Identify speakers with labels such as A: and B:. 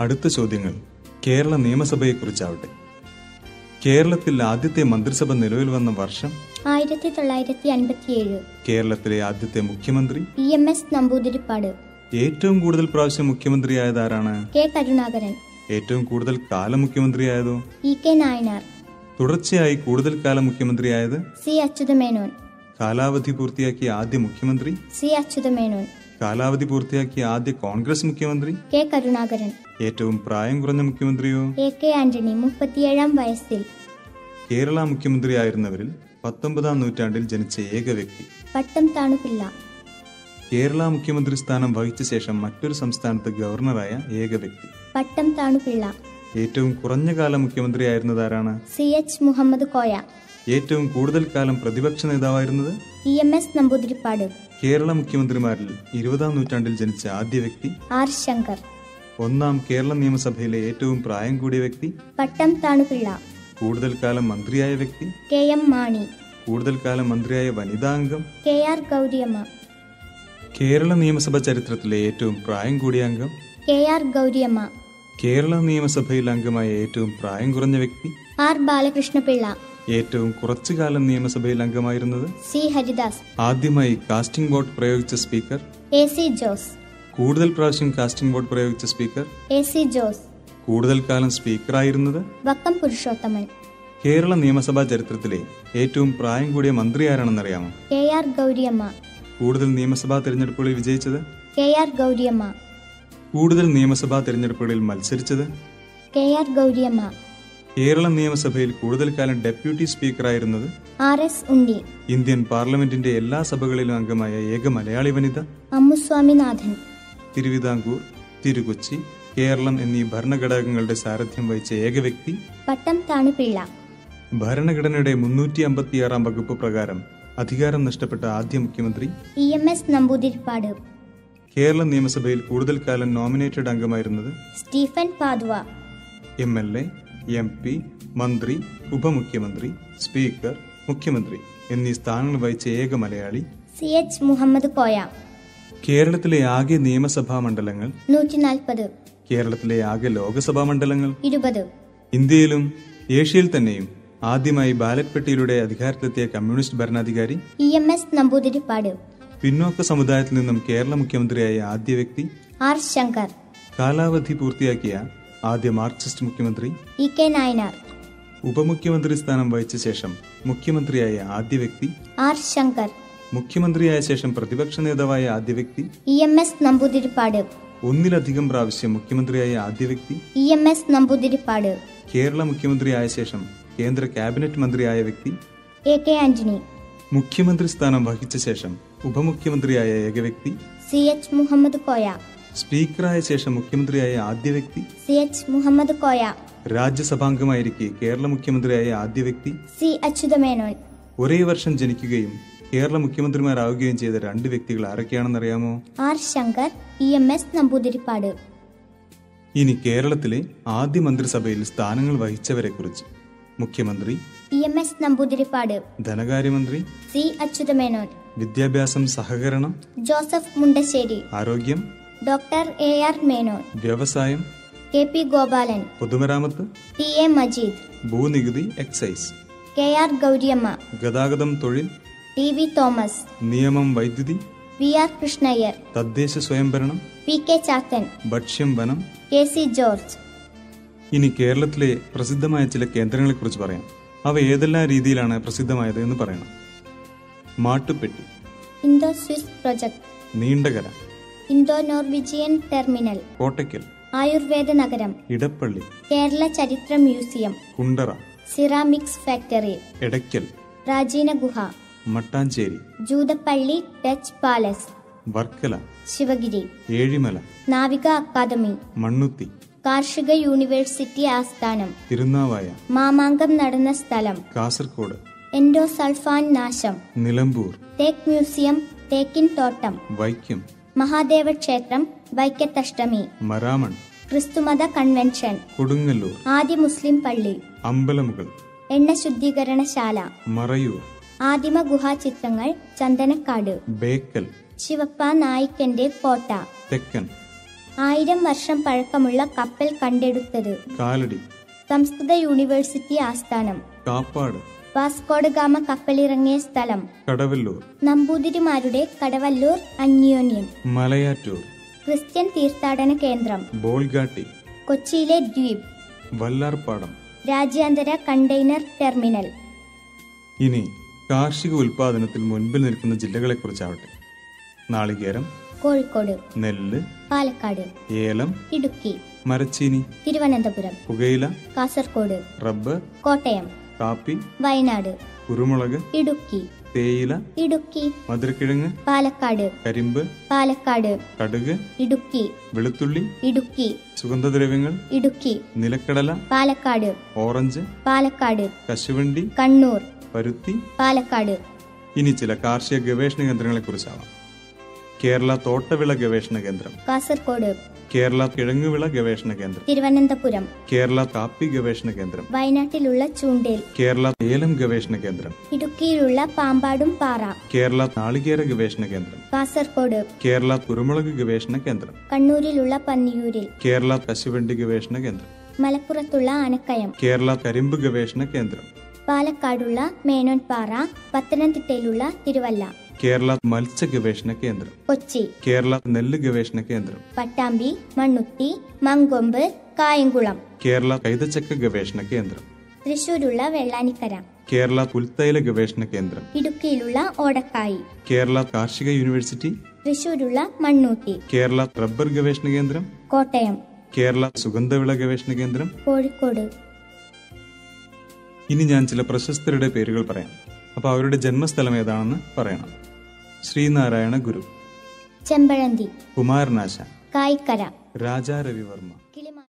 A: അടുത്ത ചോദ്യങ്ങൾ. കേരള നിയമസഭയെക്കുറിച്ചാവട്ടെ. കേരളത്തിൽ ആദ്യത്തെ മന്ത്രിസഭ നിലവിൽ വന്ന വർഷം?
B: ആയിരത്തി തൊള്ളായിരത്തി അൻപത്തിയേഴ്
A: കേരളത്തിലെ ആദ്യത്തെ മുഖ്യമന്ത്രി?
B: E M S Namboodiripad.
A: ഏറ്റവും കൂടുതൽ പ്രാവശ്യം മുഖ്യമന്ത്രിയായത് ആരാണ്
B: കെ കരുണാകരൻ.
A: ഏറ്റവും കൂടുതൽ കാലം മുഖ്യമന്ത്രിയായതോ?
B: E K Nayanar.
A: തുടർച്ചയായി കൂടുതൽ കാലം മുഖ്യമന്ത്രിയായത്?
B: സി അച്യുതമേനോൻ.
A: കാലാവധി പൂർത്തിയാക്കിയ ആദ്യ മുഖ്യമന്ത്രി?
B: സി അച്യുതമേനോൻ.
A: കാലാവധി പൂർത്തിയാക്കിയ ആദ്യ കോൺഗ്രസ് മുഖ്യമന്ത്രി?
B: കെ കരുണാകരൻ.
A: ഏറ്റവും പ്രായം കുറഞ്ഞ മുഖ്യമന്ത്രിയോ?
B: എ കെ ആന്റണി മുപ്പത്തിയേഴാം വയസ്സിൽ.
A: കേരള മുഖ്യമന്ത്രിയായിരുന്നവരിൽ പത്തൊമ്പതാം നൂറ്റാണ്ടിൽ ജനിച്ച ഏക വ്യക്തി.
B: പട്ടം താണുപിള്ള.
A: കേരള മുഖ്യമന്ത്രി സ്ഥാനം വഹിച്ച ശേഷം മറ്റൊരു സംസ്ഥാനത്ത് ഗവർണറായ ഏക വ്യക്തി.
B: പട്ടം താണുപിള്ള.
A: ഏറ്റവും കുറഞ്ഞ കാലം മുഖ്യമന്ത്രിയായിരുന്നതാരാണ്?
B: C H Muhammad Koya.
A: ഏറ്റവും കൂടുതൽ കാലം പ്രതിപക്ഷ നേതാവായിരുന്നത്
B: E M S Namboodiripad.
A: Kerala മുഖ്യമന്ത്രിമാരിൽ ഇരുപതാം നൂറ്റാണ്ടിൽ ജനിച്ച ആദ്യ വ്യക്തി
B: ആർ ശങ്കർ.
A: ഒന്നാം കേരള നിയമസഭയിലെ ഏറ്റവും പ്രായം കൂടിയ വ്യക്തി
B: പട്ടം താണുപിള്ള.
A: കൂടുതൽ കാലം മന്ത്രിയായ വ്യക്തി
B: കെ എം മാണി.
A: കൂടുതൽ കാലം മന്ത്രിയായ വനിതാ അംഗം
B: കെ ആർ ഗൗരിയമ്മ.
A: കേരള നിയമസഭ ചരിത്രത്തിലെ ഏറ്റവും പ്രായം കൂടിയ അംഗം
B: കെ ആർ ഗൗരിയമ്മ.
A: കേരള നിയമസഭയിൽ അംഗമായ ഏറ്റവും പ്രായം കുറഞ്ഞ വ്യക്തി
B: ആർ ബാലകൃഷ്ണപിള്ള.
A: ഏറ്റവും കുറച്ചു കാലം നിയമസഭയിൽ അംഗമായിരുന്നത്?
B: സി ഹരിദാസ്.
A: ആദ്യമായി കാസ്റ്റിംഗ് വോട്ട് പ്രയോഗിച്ച സ്പീക്കർ?
B: A C Jose.
A: കൂടുതൽ പ്രാവശ്യം കാസ്റ്റിംഗ് വോട്ട് പ്രയോഗിച്ച സ്പീക്കർ?
B: A C Jose.
A: കൂടുതൽ കാലം സ്പീക്കറായിരുന്നത്?
B: വക്കം പുരുഷോത്തമൻ.
A: കേരള നിയമസഭാ ചരിത്രത്തിലെ ഏറ്റവും പ്രായം കൂടിയ മന്ത്രി ആരാണെന്നറിയാമോ?
B: K R Gouriamma.
A: കൂടുതൽ നിയമസഭാ തെരഞ്ഞെടുപ്പുകളിൽ വിജയിച്ചത്?
B: K R Gouriamma.
A: കൂടുതൽ നിയമസഭാ തിരഞ്ഞെടുപ്പുകളിൽ മത്സരിച്ചത്?
B: K R Gowriamma.
A: കേരള നിയമസഭയിൽ കൂടുതൽ കാലം ഡെപ്യൂട്ടി സ്പീക്കറായിരുന്നത്
B: ആർ എസ് ഉണ്ണി
A: ഇന്ത്യൻ പാർലമെന്റിന്റെ എല്ലാ സഭകളിലും അംഗമായ ഏക മലയാളി വനിത
B: അമ്മുസ്വാമിനാഥൻ.
A: തിരുവിതാംകൂർ തിരുകൊച്ചി കേരളം എന്നീ ഭരണഘടകങ്ങളുടെ സാരഥ്യം വഹിച്ച ഏക വ്യക്തി
B: പട്ടം താണുപിള്ള.
A: ഭരണഘടനയുടെ മുന്നൂറ്റി അമ്പത്തിയാറാം വകുപ്പ് പ്രകാരം അധികാരം നഷ്ടപ്പെട്ട ആദ്യ മുഖ്യമന്ത്രി
B: E M S Namboodiripad.
A: Kerala നിയമസഭയിൽ കൂടുതൽ കാലം nominated അംഗമായിരുന്നത്
B: Stephen Padua.
A: M L A M P മന്ത്രി ഉപമുഖ്യമന്ത്രി സ്പീക്കർ മുഖ്യമന്ത്രി എന്നീ സ്ഥാനങ്ങൾ വഹിച്ച ഏക മലയാളി
B: സി എച്ച് മുഹമ്മദ് കോയ.
A: കേരളത്തിലെ ആകെ നിയമസഭാ മണ്ഡലങ്ങൾ
B: നൂറ്റി നാൽപ്പത്
A: കേരളത്തിലെ ആകെ ലോകസഭാ മണ്ഡലങ്ങൾ
B: ഇരുപത്.
A: ഇന്ത്യയിലും ഏഷ്യയിൽ തന്നെയും ആദ്യമായി ബാലറ്റ് പെട്ടിയിലൂടെ അധികാരത്തിലെത്തിയ കമ്മ്യൂണിസ്റ്റ് ഭരണാധികാരി
B: ഇ എം എസ് നമ്പൂതിരിപ്പാട്.
A: പിന്നോക്ക സമുദായത്തിൽ നിന്നും കേരള മുഖ്യമന്ത്രിയായ ആദ്യ വ്യക്തി
B: ആർ ശങ്കർ.
A: കാലാവധി പൂർത്തിയാക്കിയ ആദ്യ മാർക്സിസ്റ്റ് മുഖ്യമന്ത്രി
B: ഇ കെ നായനാർ.
A: ഉപമുഖ്യമന്ത്രി സ്ഥാനം വഹിച്ച ശേഷം മുഖ്യമന്ത്രിയായ ആദ്യ വ്യക്തി
B: ആർ ശങ്കർ.
A: മുഖ്യമന്ത്രിയായ ശേഷം പ്രതിപക്ഷ നേതാവായ ആദ്യ വ്യക്തി
B: ഇ എം എസ് നമ്പൂതിരിപ്പാട്.
A: ഒന്നിലധികം പ്രാവശ്യം മുഖ്യമന്ത്രിയായ ആദ്യ വ്യക്തി
B: E M S Namboodiripad.
A: Kerala മുഖ്യമന്ത്രിയായ ശേഷം കേന്ദ്ര ക്യാബിനറ്റ് മന്ത്രിയായ വ്യക്തി
B: എ കെ ആന്റണി.
A: മുഖ്യമന്ത്രി സ്ഥാനം വഹിച്ച ശേഷം ഉപമുഖ്യമന്ത്രിയായ ഏക വ്യക്തി
B: സി എച്ച് മുഹമ്മദ് കോയ
A: സ്പീക്കറായ ശേഷം മുഖ്യമന്ത്രിയായ ആദ്യ വ്യക്തി
B: സി എച്ച് മുഹമ്മദ് കോയ.
A: രാജ്യസഭാംഗമായിരിക്കെ കേരള മുഖ്യമന്ത്രിയായ ആദ്യ വ്യക്തി
B: സി അച്യുതമേനോൻ
A: ഒരേ വർഷം ജനിക്കുകയും കേരള മുഖ്യമന്ത്രിമാരാവുകയും ചെയ്ത രണ്ട് വ്യക്തികൾ ആരൊക്കെയാണെന്നറിയാമോ?
B: R Shankar E M S Namboodiripad.
A: ഇനി കേരളത്തിലെ ആദ്യ മന്ത്രിസഭയിൽ സ്ഥാനങ്ങൾ വഹിച്ചവരെ കുറിച്ച് മുഖ്യമന്ത്രി
B: ഇ എം എസ് നമ്പൂതിരിപ്പാട്.
A: ധനകാര്യമന്ത്രി
B: സി അച്യുതമേനോൻ
A: വിദ്യാഭ്യാസം സഹകരണം
B: ജോസഫ് മുണ്ടശ്ശേരി.
A: ആരോഗ്യം
B: ഡോക്ടർ എ ആർ മേനോൻ
A: വ്യവസായം
B: കെ പി ഗോപാലൻ
A: പൊതുമരാമത്ത്
B: ടി എ മജീദ്
A: ഭൂനികുതി എക്സൈസ്
B: കെ ആർ ഗൗരിയമ്മ
A: ഗതാഗതം തൊഴിൽ
B: ടി വി തോമസ്
A: നിയമം വൈദ്യുതി
B: വി ആർ കൃഷ്ണയ്യർ
A: തദ്ദേശ സ്വയംഭരണം
B: പി കെ ചാത്തൻ
A: ഭക്ഷ്യം വനം
B: കെ സി ജോർജ്.
A: ഇനി കേരളത്തിലെ പ്രസിദ്ധമായ ചില കേന്ദ്രങ്ങളെക്കുറിച്ച് പറയാം. അവ ഏതെല്ലാം രീതിയിലാണ് പ്രസിദ്ധമായത് എന്ന് പറയണം. Mattupetty
B: Indo Swiss project.
A: Neendakara
B: Indo Norwegian terminal.
A: Kottakkal.
B: Ayurveda നഗരം.
A: ഇടപ്പള്ളി.
B: കേരള ചരിത്ര museum.
A: Kundara.
B: Ceramics factory.
A: Edakkal.
B: പ്രാചീന ഗുഹ.
A: മട്ടാഞ്ചേരി.
B: ജൂതപ്പള്ളി ഡച്ച് പാലസ്.
A: വർക്കല.
B: ശിവഗിരി.
A: ഏഴിമല.
B: നാവിക അക്കാദമി.
A: മണ്ണുത്തി.
B: കാർഷിക യൂണിവേഴ്സിറ്റി ആസ്ഥാനം.
A: തിരുനാവായ.
B: മാമാങ്കം നടന്ന സ്ഥലം.
A: കാസർഗോഡ്
B: എൻഡോസൾഫാൻ നാശം.
A: നിലമ്പൂർ.
B: തേക്ക് മ്യൂസിയം തേക്കിൻ തോട്ടം.
A: വൈക്കം.
B: മഹാദേവ ക്ഷേത്രം വൈക്കത്തഷ്ടമി.
A: മരാമൺ
B: ക്രിസ്തുമത കൺവെൻഷൻ.
A: കൊടുങ്ങല്ലൂർ
B: ആദ്യ മുസ്ലിം പള്ളി.
A: അമ്പലമുകൾ
B: എണ്ണ ശുദ്ധീകരണശാല.
A: മറയൂർ
B: ആദിമ ഗുഹാചിത്രങ്ങൾ ചന്ദനക്കാട്.
A: ബേക്കൽ
B: ശിവപ്പ നായിക്കന്റെ കോട്ട.
A: തെക്കൻ
B: ആയിരം വർഷം പഴക്കമുള്ള കപ്പൽ കണ്ടെടുത്തത്.
A: കാലടി
B: സംസ്കൃത യൂണിവേഴ്സിറ്റി ആസ്ഥാനം.
A: കാപ്പാട്
B: വാസ്കോഡ് ഗാമ കപ്പലിറങ്ങിയ സ്ഥലം.
A: കടവല്ലൂർ.
B: നമ്പൂതിരിമാരുടെ കടവല്ലൂർ അന്യോന്യം.
A: മലയാറ്റൂർ.
B: ക്രിസ്ത്യൻ തീർത്ഥാടന കേന്ദ്രം.
A: ബോൾഗാട്ടി.
B: കൊച്ചിയിലെ ദ്വീപ്.
A: വല്ലാർപാടം.
B: രാജ്യാന്തര കണ്ടെയ്നർ ടെർമിനൽ.
A: ഇനി കാർഷിക ഉൽപാദനത്തിൽ മുൻപിൽ നിൽക്കുന്ന ജില്ലകളെ കുറിച്ചാവട്ടെ നാളികേരം
B: കോഴിക്കോട്
A: നെല്ല്
B: പാലക്കാട്
A: ഏലം
B: ഇടുക്കി
A: മരച്ചീനി
B: തിരുവനന്തപുരം
A: പുകയില
B: കാസർകോട്
A: റബ്ബർ
B: കോട്ടയം
A: കാപ്പി
B: വയനാട്.
A: കുരുമുളക്
B: ഇടുക്കി.
A: തേയില
B: ഇടുക്കി.
A: മധുരക്കിഴങ്ങ്
B: പാലക്കാട്.
A: കരിമ്പ്
B: പാലക്കാട്.
A: കടുക്
B: ഇടുക്കി.
A: വെളുത്തുള്ളി
B: ഇടുക്കി.
A: സുഗന്ധദ്രവ്യങ്ങൾ
B: ഇടുക്കി.
A: നിലക്കടല
B: പാലക്കാട്.
A: ഓറഞ്ച്
B: പാലക്കാട്.
A: കശുവണ്ടി
B: കണ്ണൂർ.
A: പരുത്തി.
B: പാലക്കാട്.
A: ഇനി ചില കാർഷിക ഗവേഷണ കേന്ദ്രങ്ങളെ കുറിച്ചാവാം കേരള തോട്ടവിള ഗവേഷണ കേന്ദ്രം.
B: കാസർഗോഡ്.
A: കേരള കിഴങ്ങുവിള ഗവേഷണ കേന്ദ്രം.
B: തിരുവനന്തപുരം.
A: കേരള കാപ്പി ഗവേഷണ കേന്ദ്രം.
B: വയനാട്ടിലുള്ള ചൂണ്ടേൽ.
A: കേരള ഏലം ഗവേഷണ കേന്ദ്രം.
B: ഇടുക്കിയിലുള്ള പാമ്പാടും പാറ.
A: കേരള നാളികേര ഗവേഷണ കേന്ദ്രം.
B: കാസർഗോഡ്
A: കേരള കുരുമുളക് ഗവേഷണ കേന്ദ്രം.
B: കണ്ണൂരിലുള്ള പന്നിയൂരിൽ.
A: കേരള കശുവണ്ടി ഗവേഷണ കേന്ദ്രം.
B: മലപ്പുറത്തുള്ള ആനക്കയം.
A: കേരള കരിമ്പ് ഗവേഷണ കേന്ദ്രം.
B: പാലക്കാടുള്ള മേനോൻപാറ. പത്തനംതിട്ടയിലുള്ള തിരുവല്ല.
A: കേരള മത്സ്യ ഗവേഷണ കേന്ദ്രം.
B: കൊച്ചി.
A: കേരള നെല്ല് ഗവേഷണ കേന്ദ്രം.
B: പട്ടാമ്പി മണ്ണുത്തി മങ്കൊമ്പ് കായംകുളം.
A: കേരള കൈതച്ചക്ക ഗവേഷണ കേന്ദ്രം.
B: തൃശൂരുള്ള വെള്ളാനിക്കര.
A: കേരള പുൽത്തൈല ഗവേഷണ കേന്ദ്രം.
B: ഇടുക്കിയിലുള്ള ഓടക്കായി.
A: കേരള കാർഷിക യൂണിവേഴ്സിറ്റി.
B: തൃശൂരുള്ള മണ്ണൂത്തി.
A: കേരള റബ്ബർ ഗവേഷണ കേന്ദ്രം.
B: കോട്ടയം.
A: കേരള സുഗന്ധവിള ഗവേഷണ കേന്ദ്രം.
B: കോഴിക്കോട്.
A: ഇനി ഞാൻ ചില പ്രശസ്തരുടെ പേരുകൾ പറയാം. അപ്പൊ അവരുടെ ജന്മസ്ഥലം ഏതാണെന്ന് പറയണം. ശ്രീനാരായണ ഗുരു.
B: ചെമ്പഴന്തി.
A: കുമാരനാശ
B: കായ്ക്കര.
A: രാജാ രവിവർമ്മ